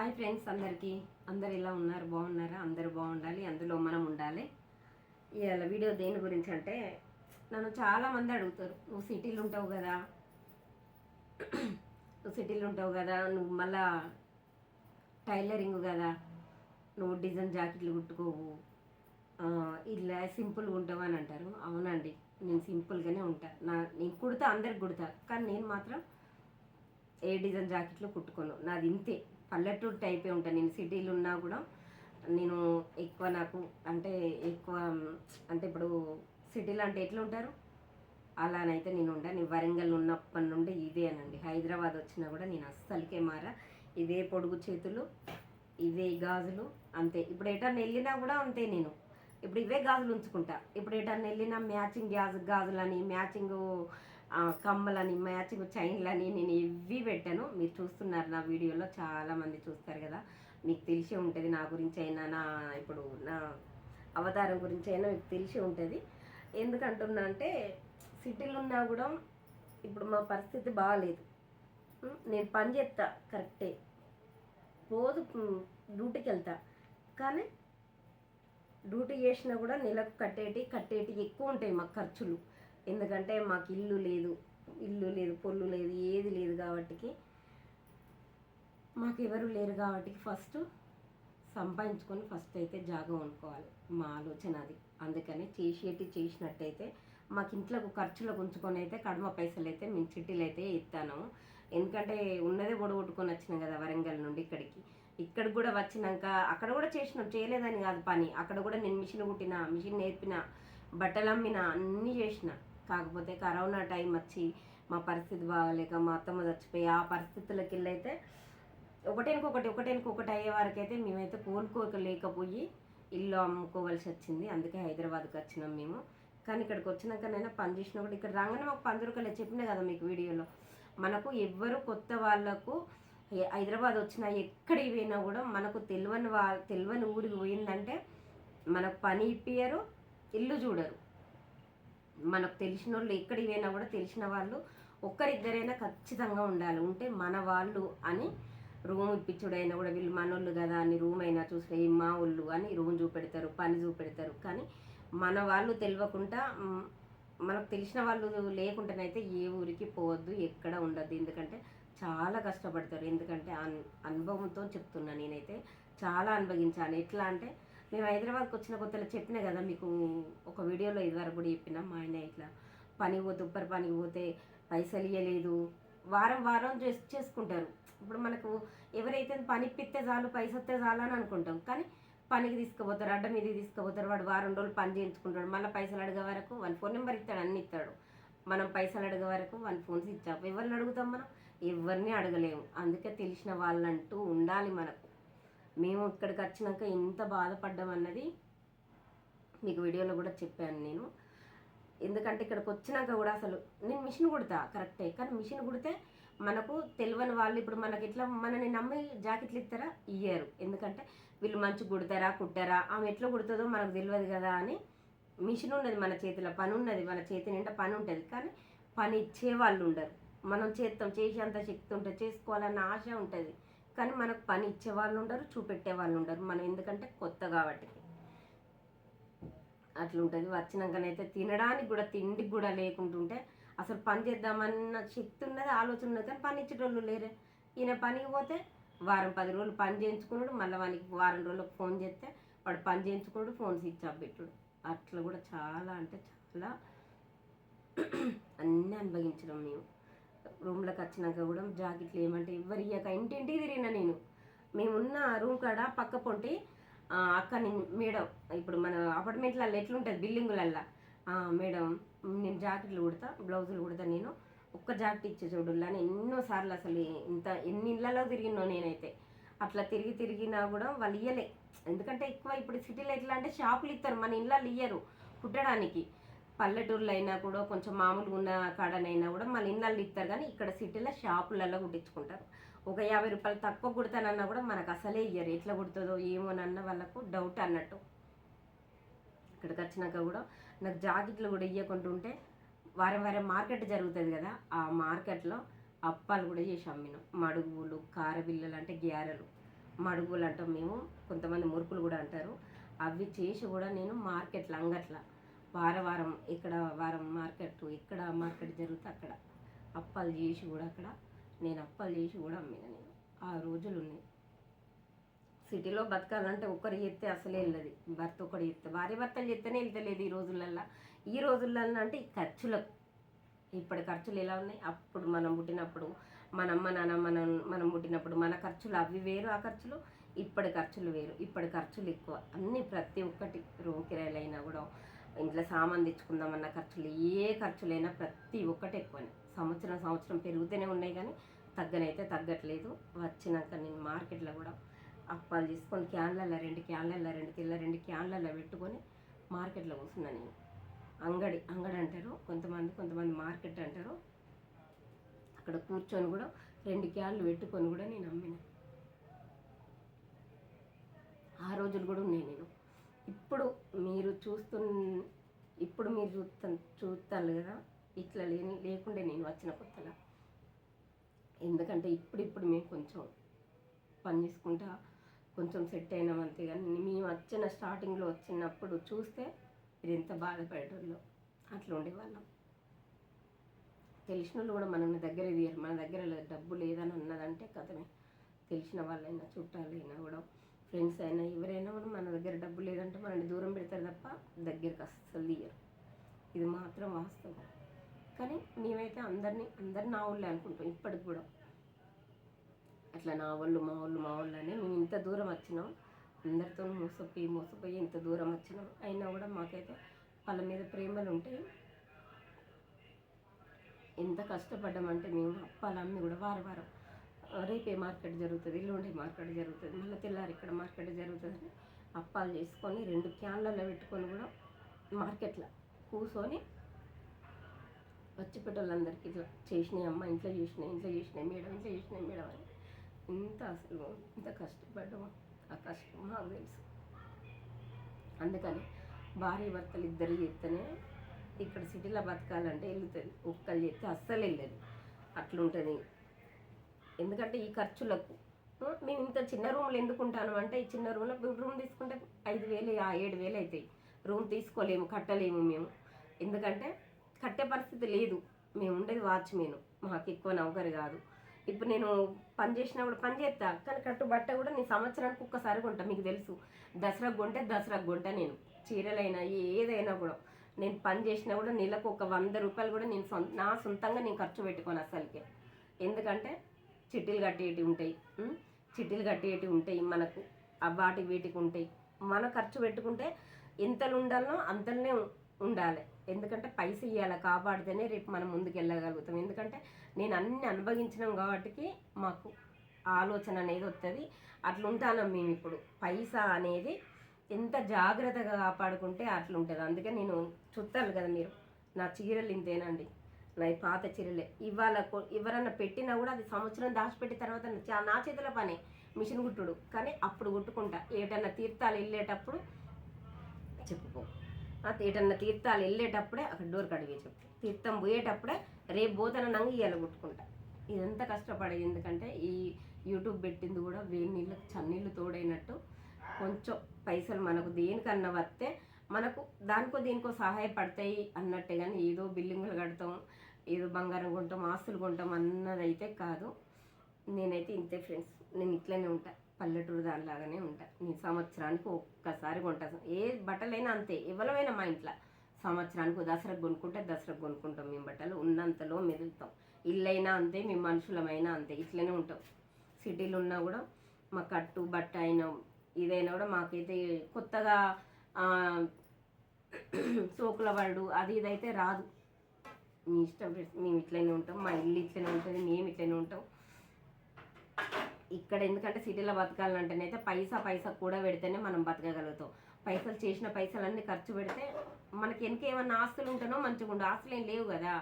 Hi friends అందరికీ. అందరు ఎలా ఉన్నారు? బాగున్నారా? అందరూ బాగుండాలి. అందులో మనం ఉండాలి. ఇవాళ వీడియో దేని గురించి అంటే నన్ను చాలామంది అడుగుతారు నువ్వు సిటీలు ఉంటావు కదా? నువ్వు సిటీలు ఉంటావు కదా? నువ్వు మళ్ళా టైలరింగ్ కదా? నువ్వు డిజైన్ జాకెట్లు కుట్టుకోవు. ఇలా సింపుల్గా ఉంటావు అని అంటారు. అవునండి నేను సింపుల్గానే ఉంటా. నా నేను కుడతా అందరికి కుడతా. కానీ నేను మాత్రం ఏ డిజైన్ జాకెట్లు కుట్టుకోను. నాది ఇంతే. పల్లెటూరు టైపే ఉంటాను నేను సిటీలు ఉన్నా కూడా నేను ఎక్కువ నాకు అంటే ఎక్కువ అంటే ఇప్పుడు సిటీలో అంటే ఎట్లా ఉంటారు? అలానైతే నేను ఉండను నేను వరంగల్ ఉన్నప్పటి నుండి ఇదే అనండి. హైదరాబాద్ వచ్చినా కూడా నేను అస్సలకే మారా. ఇదే పొడుగు చేతులు ఇవే గాజులు అంతే. ఇప్పుడు ఎటన్నా వెళ్ళినా కూడా అంతే నేను. ఇప్పుడు ఇవే గాజులు ఉంచుకుంటా. ఇప్పుడు ఎటన్నా వెళ్ళినా మ్యాచింగ్ గాజు గాజులని మ్యాచింగ్ కమ్మలని మ్యాచింగ్ చైన్లని నేను ఇవి పెట్టాను. మీరు చూస్తున్నారు నా వీడియోలో చాలామంది చూస్తారు కదా. మీకు తెలిసే ఉంటుంది నా గురించి అయినా నా ఇప్పుడు నా అవతారం గురించి అయినా మీకు తెలిసి ఉంటుంది. ఎందుకంటున్నా అంటే సిటీలో ఉన్నా కూడా ఇప్పుడు మా పరిస్థితి బాగాలేదు నేను పని చేస్తా కరెక్టే. రోజు డ్యూటీకి వెళ్తా. కానీ డ్యూటీ చేసినా కూడా నెలకు కట్టేటి కట్టేటి ఎక్కువ ఉంటాయి మాకు ఖర్చులు. ఎందుకంటే మాకు ఇల్లు లేదు ఇల్లు లేదు పొల్లు లేదు ఏది లేదు కాబట్టికి మాకు ఎవరు లేరు కాబట్టి ఫస్ట్ సంపాదించుకొని ఫస్ట్ అయితే జాగా వండుకోవాలి. మా ఆలోచన అది. అందుకని చేసేటి చేసినట్టయితే మాకు ఇంట్లోకి ఖర్చులకు ఉంచుకొని అయితే కడమ పైసలు అయితే మేము చిట్టీలు అయితే ఇస్తాను. ఎందుకంటే ఉన్నదే పొడగొట్టుకొని వచ్చినాం కదా వరంగల్ నుండి ఇక్కడికి. ఇక్కడికి కూడా వచ్చినాక అక్కడ కూడా చేసినాం చేయలేదని కాదు పని. అక్కడ కూడా నేను మిషన్ కుట్టిన మిషన్ నేర్పిన బట్టలు అమ్మిన అన్నీ చేసిన. కాకపోతే కరోనా టైం వచ్చి మా పరిస్థితి బాగాలేక మా అత్తమ్మ చచ్చిపోయి ఆ పరిస్థితులకి వెళ్ళైతే ఒకటేనకొకటి ఒకటేనకొకటి అయ్యే వరకు అయితే మేమైతే కోలుకోలేకపోయి ఇల్లు అమ్ముకోవాల్సి వచ్చింది. అందుకే హైదరాబాద్కి వచ్చినాం మేము. కానీ ఇక్కడికి వచ్చినాకనైనా పని చేసినా కూడా ఇక్కడ రాగానే మాకు పంది రూపాయలు చెప్పినా కదా మీకు వీడియోలో. మనకు ఎవ్వరు కొత్త వాళ్ళకు హైదరాబాద్ వచ్చినా ఎక్కడికి పోయినా కూడా మనకు తెలియని వా తెలియని ఊరికి పోయిందంటే మనకు పని ఇప్పియరు ఇల్లు చూడరు. మనకు తెలిసిన వాళ్ళు ఎక్కడివైనా కూడా తెలిసిన వాళ్ళు ఒక్కరిద్దరైనా ఖచ్చితంగా ఉండాలి. ఉంటే మన వాళ్ళు అని రూమ్ ఇప్పించుడైనా కూడా వీళ్ళు మనోళ్ళు కదా అని రూమ్ అయినా చూస్తే మా వాళ్ళు అని రూమ్ చూపెడతారు పని చూపెడతారు. కానీ మన వాళ్ళు తెలియకుండా మనకు తెలిసిన వాళ్ళు లేకుండానైతే ఏ ఊరికి పోవద్దు ఎక్కడ ఉండద్దు. ఎందుకంటే చాలా కష్టపడతారు. ఎందుకంటే అన్ అనుభవంతో చెప్తున్నా నేనైతే. చాలా అనుభవించాను. ఎట్లా అంటే మేము హైదరాబాద్కి వచ్చిన కొత్తలో చెప్పిన కదా మీకు ఒక వీడియోలో ఇదివరకు కూడా చెప్పినాం మా ఆయన ఇట్లా పనికి పోతే ఉప్పరి పనికి పోతే పైసలు ఇవ్వలేదు వారం వారం చేస్ చేసుకుంటారు. ఇప్పుడు మనకు ఎవరైతే పని ఇప్పిస్తే చాలు పైసలు వస్తే చాలు అని అనుకుంటాం. కానీ పనికి తీసుకుపోతారు అడ్డ మీద తీసుకుపోతారు. వాడు వారం రోజులు పని చేయించుకుంటాడు. మళ్ళీ పైసలు అడిగే వరకు వన్ ఫోన్ నెంబర్ ఇస్తాడు అన్ని ఇస్తాడు. మనం పైసలు అడిగే వరకు వన్ ఫోన్స్ ఇచ్చాం. ఎవరిని అడుగుతాం మనం? ఎవరిని అడగలేము. అందుకే తెలిసిన వాళ్ళంటూ ఉండాలి మనకు. మేము ఇక్కడికి వచ్చినాక ఎంత బాధపడ్డాం అన్నది మీకు వీడియోలో కూడా చెప్పాను నేను. ఎందుకంటే ఇక్కడికి వచ్చినాక కూడా అసలు నేను మిషన్ కుడతా కరెక్టే. కానీ మిషన్ కుడితే మనకు తెలియని వాళ్ళు ఇప్పుడు మనకి ఎట్లా మనని నమ్మి జాకెట్లు ఇస్తారా? ఇయ్యారు. ఎందుకంటే వీళ్ళు మంచి కుడతారా కుట్టారా ఆమె ఎట్లా కుడుతుందో మనకు తెలియదు కదా అని మిషన్ ఉన్నది మన చేతిలో పని ఉన్నది మన చేతి నిండా పని ఉంటుంది. కానీ పని ఇచ్చే వాళ్ళు ఉండరు. మనం చేస్తాం చేసేంత శక్తి ఉంటుంది చేసుకోవాలన్న ఆశ ఉంటుంది. కానీ మనకు పని ఇచ్చే వాళ్ళు ఉండరు చూపెట్టే వాళ్ళు ఉండరు. మనం ఎందుకంటే కొత్త కాబట్టి. అట్లుంటుంది. వచ్చినాకనైతే తినడానికి కూడా తిండికి కూడా లేకుంటుంటే అసలు పని చేద్దామన్న శక్తి ఉన్నది ఆలోచన ఉన్నది కానీ పని ఇచ్చేటోళ్ళు లేరే. ఈయన పనికి పోతే వారం పది రోజులు పని చేయించుకున్నాడు మళ్ళీ వానికి వారం రోజులకు ఫోన్ చేస్తే వాడు పని చేయించుకున్నాడు ఫోన్ స్విచ్ ఆఫ్ పెట్టుడు. అట్లా కూడా చాలా అంటే చాలా అన్నీ అనుభవించడం మేము. రూమ్లోకి వచ్చినాక కూడా జాకెట్లు ఏమంటే ఎవరు ఇయ్యక ఇంటింటికి తిరిగిన నేను. మేమున్న రూమ్ కాడ పక్క పొంటి అక్క నేను మేడం ఇప్పుడు మన అపార్ట్మెంట్లలో ఎట్లుంటుంది బిల్డింగులల్లో. మేడం నేను జాకెట్లు కుడతా బ్లౌజులు కుడతా నేను. ఒక్క జాకెట్ ఇచ్చే చూడులా ఎన్నో ఎన్నోసార్లు అసలు ఇంత ఎన్ని ఇళ్ళలో తిరిగినో నేనైతే. అట్లా తిరిగి తిరిగినా కూడా వాళ్ళు ఇయ్యలే. ఎందుకంటే ఎక్కువ ఇప్పుడు సిటీలో ఎట్లా అంటే షాపులు ఇస్తారు మన ఇళ్ళలో ఇయ్యరు కుట్టడానికి. పల్లెటూర్లో అయినా కూడా కొంచెం మామూలుగా ఉన్న కాడనైనా కూడా మళ్ళీ ఇళ్ళల్లో ఇస్తారు కానీ ఇక్కడ సిటీలో షాపులలో కుట్టించుకుంటారు. ఒక యాభై రూపాయలు తక్కువ కుడతానన్నా కూడా మనకు అసలే ఇయ్యరు. ఎట్లా కుడుతుందో ఏమోనన్న వాళ్ళకు డౌట్ అన్నట్టు. ఇక్కడికి వచ్చినాక కూడా నాకు జాకెట్లు కూడా ఇవ్వకుంటుంటే వారం వారం మార్కెట్ జరుగుతుంది కదా ఆ మార్కెట్లో అప్పాలు కూడా చేసి అమ్మినాం మడుగులు కారబిల్లలు అంటే గ్యారెలు. మడుగులు అంటాం మేము. కొంతమంది మురుకులు కూడా అంటారు. అవి చేసి కూడా నేను మార్కెట్లో అంగట్లో వారవారం ఇక్కడ వారం మార్కెట్ ఇక్కడ మార్కెట్ జరుగుతే అక్కడ. అప్పాలు చేసి కూడా అక్కడ. నేను అప్పాలు చేసి కూడా అమ్మిన నేను. ఆ రోజులు ఉన్నాయి. సిటీలో బతకాలంటే ఒకరు చెప్తే అసలే వెళ్ళదు. భర్త ఒకటి చెప్తే భార్య భర్తలు చెప్తేనే వెళ్తలేదు ఈ రోజులల్లో. ఈ రోజులల్లో అంటే ఈ ఖర్చులకు ఇప్పటి ఖర్చులు ఎలా ఉన్నాయి? అప్పుడు మనం పుట్టినప్పుడు మన అమ్మ నాన్న మనం మనం పుట్టినప్పుడు మన ఖర్చులు అవి వేరు ఆ ఖర్చులు ఇప్పటి ఖర్చులు వేరు. ఇప్పటి ఖర్చులు ఎక్కువ. అన్నీ ప్రతి ఒక్కటి రూమ్ కిరాయిలైనా అయినా కూడా ఇంట్లో సామాన్ తెచ్చుకుందామన్న ఖర్చులు ఏ ఖర్చులైనా ప్రతి ఒక్కటి ఎక్కువనే. సంవత్సరం సంవత్సరం పెరుగుతూనే ఉన్నాయి కానీ తగ్గనైతే తగ్గట్లేదు. వచ్చినాక నేను మార్కెట్లో కూడా అప్పాలు తీసుకొని క్యాన్లలో రెండు క్యాన్లలో రెండు కిలో రెండు క్యాన్లలో పెట్టుకొని మార్కెట్లో కూర్చున్నా నేను. అంగడి అంగడి అంటారు కొంతమంది కొంతమంది మార్కెట్ అంటారు. అక్కడ కూర్చొని కూడా రెండు క్యాన్లు పెట్టుకొని కూడా నేను అమ్మిన. ఆ రోజులు కూడా ఉన్నాయి నేను. ఇప్పుడు మీరు చూస్తు ఇప్పుడు మీరు చూస్తాను చూస్తారు కదా? ఇట్లా లేని లేకుండే నేను వచ్చిన కొత్తగా ఎందుకంటే ఇప్పుడిప్పుడు మేము కొంచెం పని చేసుకుంటా కొంచెం సెట్ అయినాం అంతే కానీ మేము వచ్చిన స్టార్టింగ్లో వచ్చినప్పుడు చూస్తే మీరు ఎంత బాధపడేటోళ్ళు అట్లా ఉండేవాళ్ళం. తెలిసిన వాళ్ళు కూడా మనల్ని దగ్గర తీయరు. మన దగ్గర డబ్బు లేదని అన్నదంటే కథమే. తెలిసిన వాళ్ళైనా చుట్టాలైనా కూడా ఫ్రెండ్స్ అయినా ఎవరైనా కూడా మన దగ్గర డబ్బు లేదంటే మనల్ని దూరం పెడతారు తప్ప దగ్గరికి అస్సలు తీయరు. ఇది మాత్రం వాస్తవం. కానీ మేమైతే అందరినీ అందరు నా వాళ్ళే అనుకుంటాం ఇప్పటికి కూడా. అట్లా నా వాళ్ళు మా వాళ్ళు మా వాళ్ళు అని మేము ఇంత దూరం వచ్చినాం. అందరితో మోసపోయి మోసపోయి ఇంత దూరం వచ్చినాం. అయినా కూడా మాకైతే వాళ్ళ మీద ప్రేమలు ఉంటాయి ఎంత కష్టపడ్డామంటే మేము అప్పాలమ్మి కూడా వారం వారం రేపే మార్కెట్ జరుగుతుంది ఎల్లుండి మార్కెట్ జరుగుతుంది మళ్ళీ తెల్లారి ఇక్కడ మార్కెట్ జరుగుతుంది అప్పాలు చేసుకొని రెండు క్యాన్లలో పెట్టుకొని కూడా మార్కెట్లో కూర్చొని వచ్చి పెట్టాలందరికీ ఇట్లా చేసినాయి అమ్మ ఇంట్లో చేసినాయి ఇంట్లో చేసినాయి మేడం ఇంట్లో చేసినాయి మేడం అని. ఇంత అసలు ఇంత కష్టపడ్డాము ఆ కష్టం మాకు తెలుసు. అందుకని భార్య భర్తలు ఇద్దరు చేస్తేనే ఇక్కడ సిటీలో బతకాలంటే వెళ్తుంది ఒక్కరు చేస్తే అస్సలు వెళ్ళదు అట్లుంటుంది. ఎందుకంటే ఈ ఖర్చులకు. మేము ఇంత చిన్న రూమ్లో ఎందుకు ఉంటాను అంటే ఈ చిన్న రూమ్లో రూమ్ తీసుకుంటే ఐదు వేలు ఆ ఏడు వేలు అవుతాయి రూమ్ తీసుకోలేము కట్టలేము మేము. ఎందుకంటే కట్టే పరిస్థితి లేదు. మేము ఉండేది వాచ్మెన్. మాకు ఎక్కువ నౌకరు కాదు. ఇప్పుడు నేను పని చేసినప్పుడు పని చేస్తా కానీ కట్టు బట్ట కూడా నేను సంవత్సరానికి ఒక్కసారి కొంటా మీకు తెలుసు. దసరాకు కొంటే దసరాకు కొంటా నేను. చీరలైనా ఏదైనా కూడా. నేను పని చేసినా కూడా నెలకు ఒక వంద రూపాయలు కూడా నేను సొంత నా సొంతంగా నేను ఖర్చు పెట్టుకోను అసలుకే ఎందుకంటే చిట్టీలు కట్టేటివి ఉంటాయి. చిట్టీలు కట్టేటివి ఉంటాయి మనకు. ఆ వాటి వీటికి ఉంటాయి. మన ఖర్చు పెట్టుకుంటే ఎంతలు ఉండాలనో అంతలోనే ఉండాలి. ఎందుకంటే పైసలు ఇవ్వాలి కాపాడితేనే రేపు మనం ముందుకు వెళ్ళగలుగుతాం. ఎందుకంటే నేను అన్ని అనుభవించినాం కాబట్టి మాకు ఆలోచన అనేది వస్తుంది అట్లుంటాను మేము ఇప్పుడు. పైసా అనేది ఎంత జాగ్రత్తగా కాపాడుకుంటే అట్లుంటుంది. అందుకే నేను చుట్టాను కదా మీరు. నా చీరలు ఇంతేనండి. నా పాత చీరలే. ఇవాళ ఎవరన్నా పెట్టినా కూడా అది సంవత్సరం దాచిపెట్టిన తర్వాత నా నా చేతుల పని. మిషన్ కుట్టుడు. కానీ అప్పుడు కుట్టుకుంటా. ఏటన్నా తీర్థాలు వెళ్ళేటప్పుడు చెప్పుకో. ఏటన్నా తీర్థాలు వెళ్ళేటప్పుడే అక్కడ డోర్ కడిగే చెప్పు తీర్థం పోయేటప్పుడే రేపు పోతన నంగి ఇవాళ కుట్టుకుంటా. ఇదంతా కష్టపడేది ఎందుకంటే ఈ యూట్యూబ్ పెట్టింది కూడా వేడి నీళ్ళకి చన్నీళ్ళు తోడైనట్టు కొంచెం పైసలు మనకు దేనికన్నా వస్తే మనకు దానికో దీనికో సహాయపడతాయి అన్నట్టే కానీ ఏదో బిల్డింగులు కడతాం ఏదో బంగారం కొంటాం ఆస్తులు కొంటాం అన్నదైతే కాదు. నేనైతే ఇంతే ఫ్రెండ్స్. నేను ఇట్లనే ఉంటా. పల్లెటూరు దానిలాగానే ఉంటా. నేను సంవత్సరానికి ఒక్కసారి కొంటాను ఏ బట్టలైనా అంతే. ఎవరమైనా మా ఇంట్లో. సంవత్సరానికి దసరాకు కొనుక్కుంటే దసరాకు కొనుక్కుంటాం మేము బట్టలు. ఉన్నంతలో మెదులుతాం. ఇల్లైనా అంతే మేము మనుషులమైనా అంతే. ఇట్లనే ఉంటాం. సిటీలు ఉన్నా కూడా మా కట్టు బట్ట అయినా ఇదైనా కూడా మాకైతే కొత్తగా సోకుల వాళ్ళు అది ఇదైతే రాదు. మీ ఇష్టం మేము ఇట్లనే ఉంటాం మా ఇల్లు ఇట్లనే ఉంటుంది మేము ఇట్లనే ఉంటాం. ఇక్కడ ఎందుకంటే సిటీలో బతకాలంటేనైతే పైసా పైసా కూడా పెడితేనే మనం బతకగలుగుతాం. పైసలు చేసిన పైసలన్నీ ఖర్చు పెడితే మనకి వెనక ఏమన్నా ఆస్తులు ఉంటేనో మంచిగా ఉండు. ఆస్తులు ఏం లేవు కదా.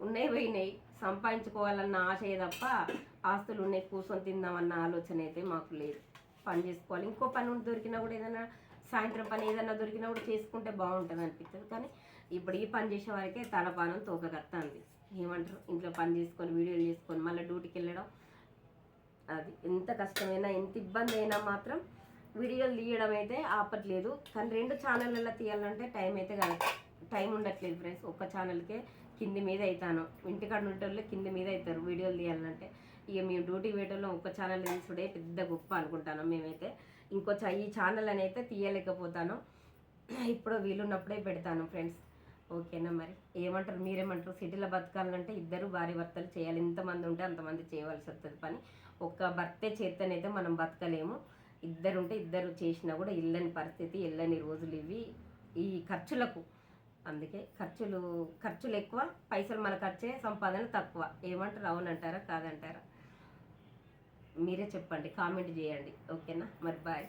ఉన్నాయి పోయినాయి. సంపాదించుకోవాలన్న ఆశయే తప్ప ఆస్తులు ఉన్నాయి కూర్చొని తిందామన్న ఆలోచన అయితే మాకు లేదు. పని చేసుకోవాలి. ఇంకో పని దొరికినా కూడా ఏదైనా సాయంత్రం పని ఏదైనా దొరికినా కూడా చేసుకుంటే బాగుంటుంది అనిపిస్తుంది. కానీ ఇప్పుడు ఈ పని చేసే వారికే తలపానం తోకగత్తంది ఏమంటారు? ఇంట్లో పని చేసుకొని వీడియోలు చేసుకొని మళ్ళీ డ్యూటీకి వెళ్ళడం అది. ఎంత కష్టమైనా ఎంత ఇబ్బంది అయినా మాత్రం వీడియోలు తీయడం అయితే ఆపట్లేదు. కానీ రెండు ఛానళ్ళల్లో తీయాలంటే టైం అయితే కాదు టైం ఉండట్లేదు ఫ్రెండ్స్. ఒక్క ఛానల్కే కింది మీద అవుతాను ఇంటికాడ ఉండేటోళ్ళు కింది మీద అవుతారు వీడియోలు తీయాలంటే. ఇక మేము డ్యూటీ వేయటంలో ఒక్క ఛానల్ తీసుడే పెద్ద గొప్ప అనుకుంటాను మేమైతే. ఇంకో ఈ ఛానల్ అని అయితే తీయలేకపోతాను. ఇప్పుడు వీలున్నప్పుడే పెడతాను ఫ్రెండ్స్ ఓకేనా మరి? ఏమంటారు? మీరేమంటారు? సిటీలో బతకాలంటే ఇద్దరు భార్య భర్తలు చేయాలి. ఎంతమంది ఉంటే అంతమంది చేయవలసి వస్తుంది పని. ఒక్క భర్తే చేతనైతే మనం బతకలేము. ఇద్దరు ఉంటే ఇద్దరు చేసినా కూడా ఇల్లని పరిస్థితి ఇల్లని రోజులు ఇవి ఈ ఖర్చులకు. అందుకే ఖర్చులు ఖర్చులు ఎక్కువ పైసలు మనకు ఖర్చే సంపాదన తక్కువ. ఏమంటారు? అవునంటారా? కాదంటారా? మీరే చెప్పండి కామెంట్ చేయండి. ఓకేనా? మరి బాయ్.